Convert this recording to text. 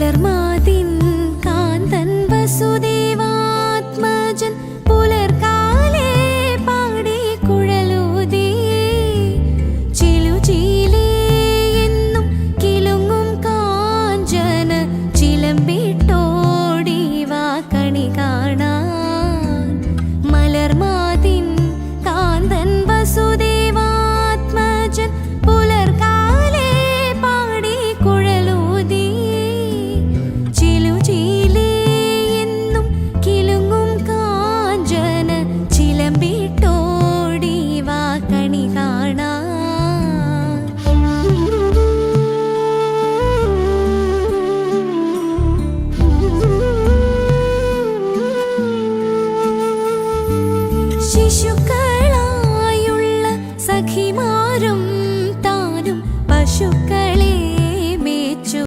nerma. ശിശുക്കളായുള്ള സഖിമാ